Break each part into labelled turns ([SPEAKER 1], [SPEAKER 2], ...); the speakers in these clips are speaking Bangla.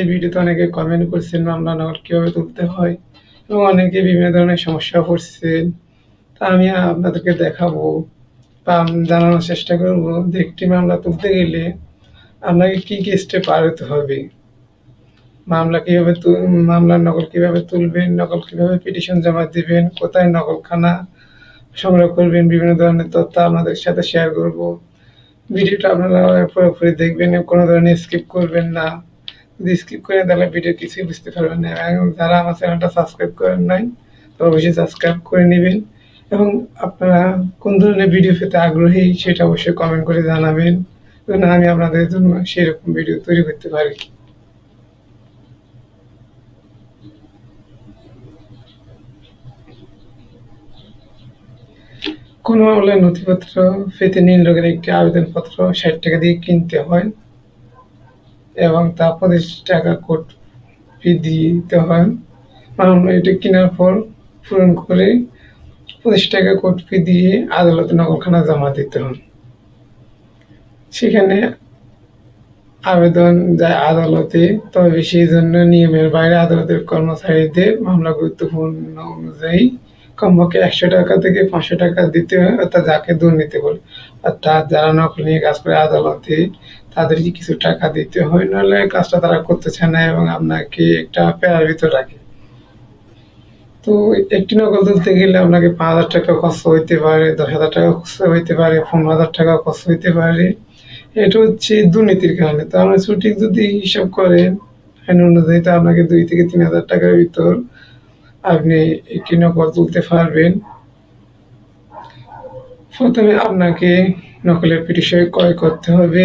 [SPEAKER 1] এই ভিডিওতে অনেকে কমেন্ট করছেন, মামলা নকল কীভাবে তুলতে হয়? এবং অনেকে বিভিন্ন ধরনের সমস্যা পড়ছেন তা আমি আপনাদেরকে দেখাবো। বা জানানোর চেষ্টা করব যে একটি মামলা তুলতে গেলে আপনাকে কী কী স্টেপ পার হতে হবে? মামলা কীভাবে মামলার নকল কীভাবে তুলবেন নকল কীভাবে পিটিশন জমা দিবেন, কোথায় নকলখানা সংগ্রহ করবেন, বিভিন্ন ধরনের তথ্য আপনাদের সাথে শেয়ার করব। ভিডিওটা আপনারা পুরোপুরি দেখবেন, কোনো ধরনের স্কিপ করবেন না। যদি স্কিপ করেন, তাহলে ভিডিও কিছুই বুঝতে পারবেন না। এবং যারা আমার চ্যানেলটা সাবস্ক্রাইব করেন নাই তো অবশ্যই সাবস্ক্রাইব করে নেবেন। এবং আপনারা কোন ধরনের ভিডিও পেতে আগ্রহী, সেটা অবশ্যই কমেন্ট করে জানাবেন। যেন আমি আপনাদের জন্য সেরকম ভিডিও তৈরি করতে পারি। কোনো মামলায় নথিপত্র পেতে নীল রঙের একটি আবেদনপত্র ষাট টাকা দিয়ে কিনতে হয়। এবং তা পঁচিশ টাকা কোট ফি দিতে হয়। মামলা এটি কেনার পর পূরণ করে পঁচিশ টাকা কোট ফি দিয়ে আদালতে নকলখানা জমা দিতে হয়। সেখানে আবেদন যায় আদালতে, তবে সেই জন্য নিয়মের বাইরে আদালতের কর্মচারীদের মামলা গুরুত্বপূর্ণ অনুযায়ী কমপক্ষে একশো টাকা থেকে পাঁচশো টাকা দিতে হয়, অর্থাৎ যাকে দুর্নীতি বলে, অর্থাৎ যারা নকল নিয়ে কাজ করে আদালতে তাদেরকে কিছু টাকা দিতে হয়, নাহলে কাজটা তারা করতে চায় না এবং আপনাকে একটা প্যারার ভিতর রাখে। তো একটি নকল তুলতে গেলে আপনাকে পাঁচ হাজার টাকা খরচ হইতে পারে, দশ হাজার টাকা খরচ হইতে পারে, পনেরো হাজার টাকা খরচ হইতে পারে। এটা হচ্ছে দুর্নীতির কারণে। তো আপনি সঠিক যদি হিসাব করেন আইন অনুযায়ী তো আপনাকে দুই থেকে তিন হাজার টাকার ভিতর আপনি একটি নকল তুলতে পারবেন। প্রথমে আপনাকে নকলের পিটিশন ক্রয় করতে হবে।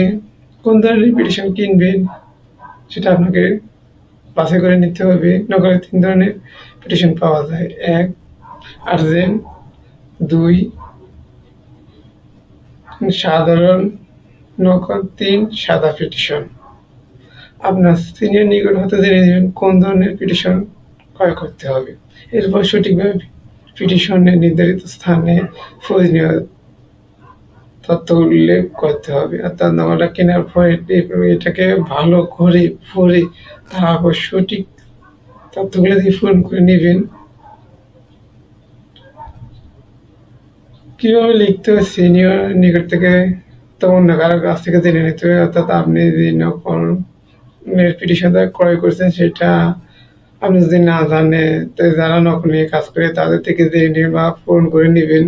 [SPEAKER 1] কোন ধরনের পিটিশন কিনবেন সেটা আপনাকে বাছাই করে নিতে হবে। নকলের তিন ধরনের পিটিশন পাওয়া যায়। এক, আর্জেন্ট। দুই, সাধারণ। নকল তিন, সাদা পিটিশন আপনার সিনিয়র নিকট হতে জেনে নেবেন কোন ধরনের পিটিশন ক্রয় করতে হবে। এরপর সঠিকভাবে পিটিশনের নির্ধারিত স্থানে প্রয়োজনীয় তথ্য উল্লেখ করতে হবে। অর্থাৎ নামাটা কেনার পরে এটাকে ভালো করে পরে তারপর সঠিক তথ্যগুলো দিয়ে পূরণ করে নেবেন। কীভাবে লিখতে হবে? সিনিয়র নিকট থেকে তখন না কারও কাছ থেকে জেনে নিতে হবে। অর্থাৎ আপনি যে নকল পিটিশনটা ক্রয় করছেন সেটা আপনি যদি না জানে তো যারা নকল নিয়ে কাজ করে তাদের থেকে জেনে নেবেন বা পূরণ করে নেবেন।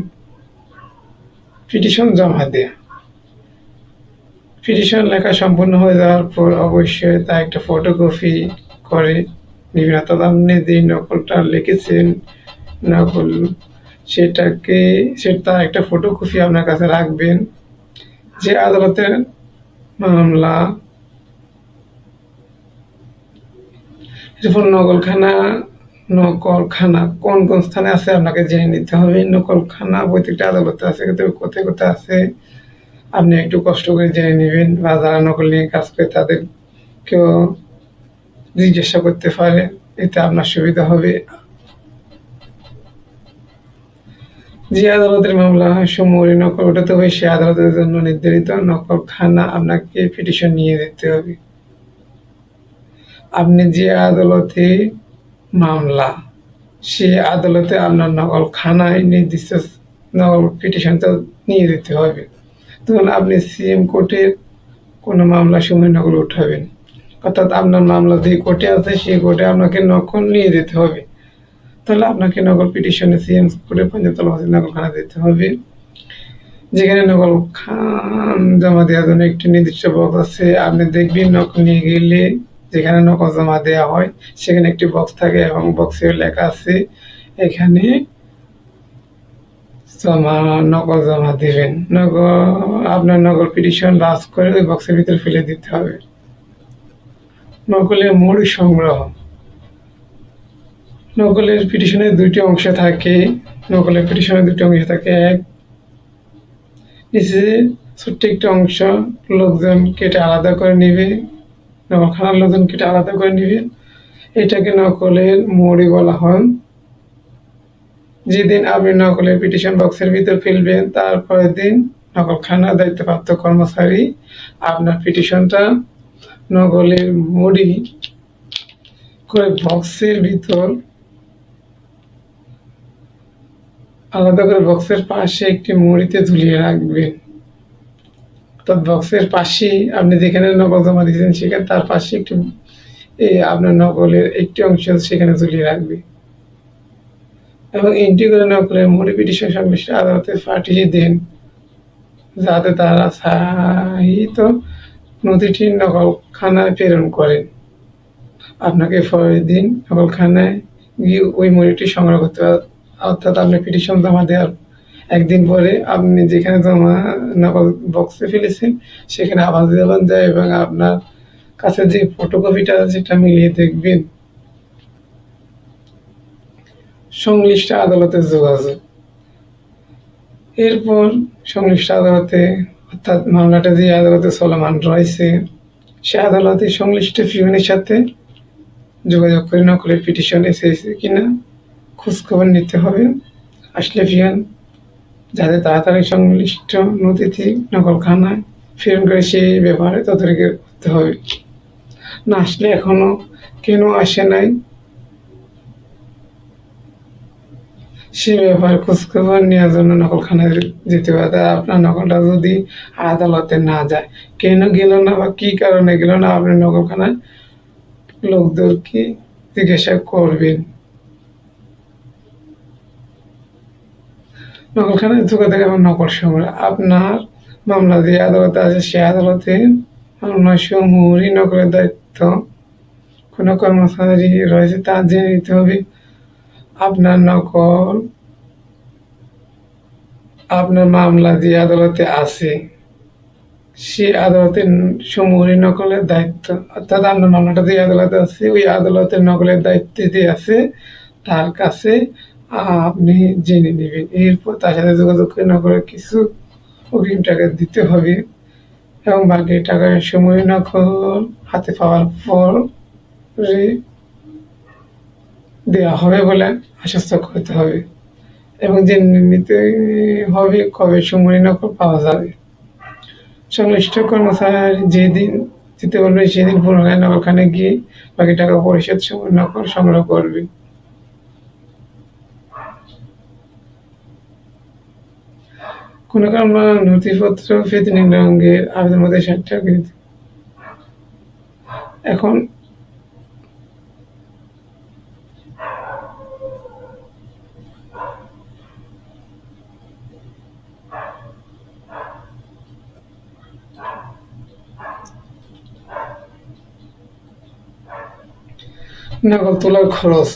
[SPEAKER 1] পিটিশন জমা দেয়া। পিটিশন লেখা সম্পূর্ণ হয়ে যাওয়ার পর অবশ্যই তা একটা ফটোকপি করে নেবেন। অর্থাৎ যে নকলটা লিখেছেন, নকল সেটাকে সেটা একটা ফটোকপি আপনার কাছে রাখবেন যে আদালতের মামলা নকলখানা নকলখানা কোন কোন স্থানে আছে আপনাকে জেনে নিতে হবে। নকলখানা প্রত্যেকটা আদালতে আছে কোথায় কোথায় আছে, আপনি একটু কষ্ট করে জেনে নেবেন। বা যারা নকল নিয়ে কাজ করে তাদের কেউ জিজ্ঞাসা করতে পারে, এতে আপনার সুবিধা হবে। যে আদালতের মামলা হয় সমূহ নকল ওঠাতে হবে সে আদালতের জন্য নির্ধারিত। নকলখানা আপনাকে পিটিশন নিয়ে দিতে হবে। আপনি যে আদালতে মামলা। সে আদালতে আপনার নকল খানায় নির্দিষ্ট নকল পিটিশনটা নিয়ে দিতে হবে। তখন আপনি সিএম কোর্টের কোনো মামলা সময় নকল উঠাবেন। অর্থাৎ আপনার মামলা যে কোর্টে আছে সেই কোর্টে আপনাকে নকল নিয়ে যেতে হবে। তাহলে আপনাকে নকল পিটিশনে সিএম কোর্টে পঞ্চায়েত হাসিল নকল খানা দিতে হবে। যেখানে নকল খান জমা দেওয়ার জন্য একটি নির্দিষ্ট বক্স আছে। আপনি দেখবেন নকল নিয়ে গেলে যেখানে নকল জমা দেওয়া হয়, সেখানে একটি বক্স থাকে এবং বক্সে লেখা আছে, এখানে জমা, নকল জমা দেবেন। নকল, আপনার নকল পিটিশন বাস করে ওই বক্সের ভিতরে ফেলে দিতে হবে। নকলের মূল সংগ্রহ। নকলের পিটিশনের দুইটি অংশ থাকে। নকলের পিটিশনের দুটি অংশ থাকে। এক, নিচে ছোট্ট একটি অংশ, লোকজন কেটে আলাদা করে নেবে। নকলখানার লোকজন কেটে আলাদা করে নেবে, এটাকে নকলের মৌরি বলা হয়। যেদিন আপনি নকলের পিটিশন বক্সের ভিতর ফেলবেন, তারপরের দিন নকলখানা দায়িত্বপ্রাপ্ত কর্মচারী আপনার পিটিশনটা নকলের মুড়ি করে বক্সের ভিতর আলাদা করে বক্সের পাশে একটি মুড়িতে ঝুলিয়ে রাখবেন। অর্থাৎ বক্সের পাশেই আপনি যেখানে নকল জমা দিয়েছেন সেখানে, তার পাশে একটু আপনার নকলের একটি অংশ সেখানে ঝুলিয়ে রাখবে। এবং এন্ট্রি করে নকলের পিটিশন সংশ্লিষ্ট আদালতে পাঠিয়ে দেন, যাতে তারা সাহিত নথিটি নকলখানায় প্রেরণ করেন। আপনাকে পরের দিন নকলখানায় গিয়ে ওই মুড়িটি সংগ্রহ করতে অর্থাৎ আপনি পিটিশন জমা দেওয়ার একদিন পরে আপনি যেখানে জমা নকল বক্সে ফেলেছেন, সেখানে আবার যাবেন যায় এবং আপনার কাছে যে ফটোকপিটা আছে, সেটা মিলিয়ে দেখবেন। সংশ্লিষ্ট আদালতে যোগাযোগ। এরপর সংশ্লিষ্ট আদালতে, অর্থাৎ মামলাটা যে আদালতে চলমান রয়েছে, সে আদালতে সংশ্লিষ্ট পিউনের সাথে যোগাযোগ করে নকলের পিটিশন এসেছে কিনা, খোঁজখবর নিতে হবে। আসলে পিয়ন যাতে তাড়াতাড়ি সংশ্লিষ্ট নথিটি নকলখানায় প্রেরণ করে সেই ব্যাপারে তদারকি করতে হবে। না আসলে এখনও কেন আসে নাই? সে ব্যাপারে খোঁজখবর নেওয়ার জন্য নকলখানায় যেতে হবে। তা আপনার নকলটা যদি আদালতে না যায়, কেন গেল না বা কি কারণে গেল না? আপনি নকলখানায় লোকদেরকে জিজ্ঞাসা করবেন। নকলখানায় যোগাযোগ এবং নকল সংগ্রহ আপনার মামলা যে আদালতে আছে, সে আদালতে নকলের দায়িত্ব। কোনো কর্মচারী রয়েছে, তা জেনে নিতে হবে। আপনার নকল, আপনার মামলা যে আদালতে আছে, সে আদালতের সমূহরই নকলের দায়িত্ব। অর্থাৎ আপনার মামলাটা যে আদালতে আছে, ওই আদালতের নকলের দায়িত্ব যে আছে, তার কাছে আপনি জেনে নেবেন। এরপর তার সাথে যোগাযোগ না করে কিছু অগ্রিম টাকা দিতে হবে এবং বাকি টাকার সময় নকল হাতে পাওয়ার পর দেওয়া হবে বলে আশ্বস্ত করতে হবে এবং জেনে নিতে হবে কবে সময় নকল পাওয়া যাবে। সংশ্লিষ্ট কর্মচারী যেদিন যেতে বলবে সেদিন পুনরায় নকলখানে গিয়ে বাকি টাকা পরিশোধ সময় নকল সংগ্রহ করবে। কোনো কারণ নথিপত্র পেতে নিম্ন অঙ্গের আবেদন মধ্যে এখন নকল তোলার খরচ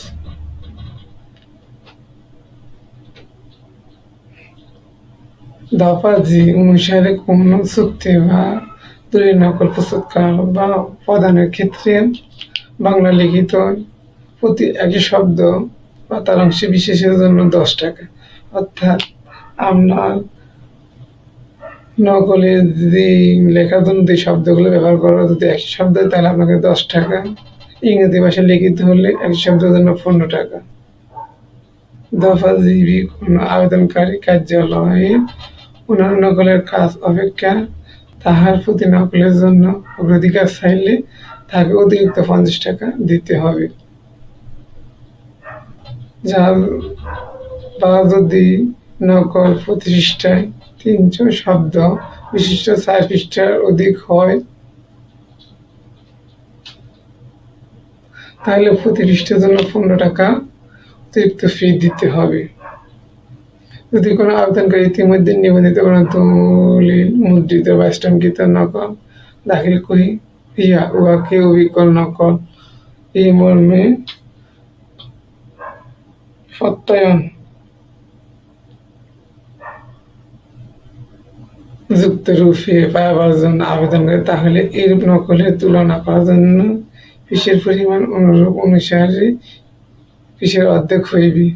[SPEAKER 1] দফা জি অনুসারে কোনো চুক্তি বা দলিল নকল প্রস্তুত করা বা প্রদানের ক্ষেত্রে বাংলা লিখিত প্রতি একই শব্দ বা তার অংশে বিশেষের জন্য দশ টাকা। অর্থাৎ আপনার নকলে যদি লেখার জন্য যে শব্দগুলো ব্যবহার করা যদি একই শব্দ হয়, তাহলে আপনাকে দশ টাকা। ইংরেজি ভাষায় লিখিত হলে এক শব্দের জন্য পনেরো টাকা। দফাজীবী কোনো আবেদনকারী কার্যালয়ে অন্যান্য নকলের কাজ অপেক্ষা তাহার প্রতি নকলের জন্য অগ্রাধিকার চাইলে তাকে অতিরিক্ত পঞ্চাশ টাকা দিতে হবে। যার বা যদি নকল প্রতি পৃষ্ঠায় তিনশো শব্দ বিশিষ্ট চার পৃষ্ঠার অধিক হয়, তাহলে প্রতি পৃষ্ঠার জন্য পনেরো টাকা অতিরিক্ত ফি দিতে হবে। যদি কোনো আবেদনকারী ইতিমধ্যে নিবন্ধিত কোনো দলিল মুদ্রিত বা স্টাম্পিত নকল দাখিল করি ইয়া উহাকে অবিকল নকল। এই মর্মে সত্যায়ন যুক্ত রূপে পাওয়ার জন্য আবেদন করে, তাহলে এরূপ নকলের তুলনা করার জন্য ফিসের পরিমাণ অনুরূপ অনুসারে ফিসের অর্ধেক হইবে।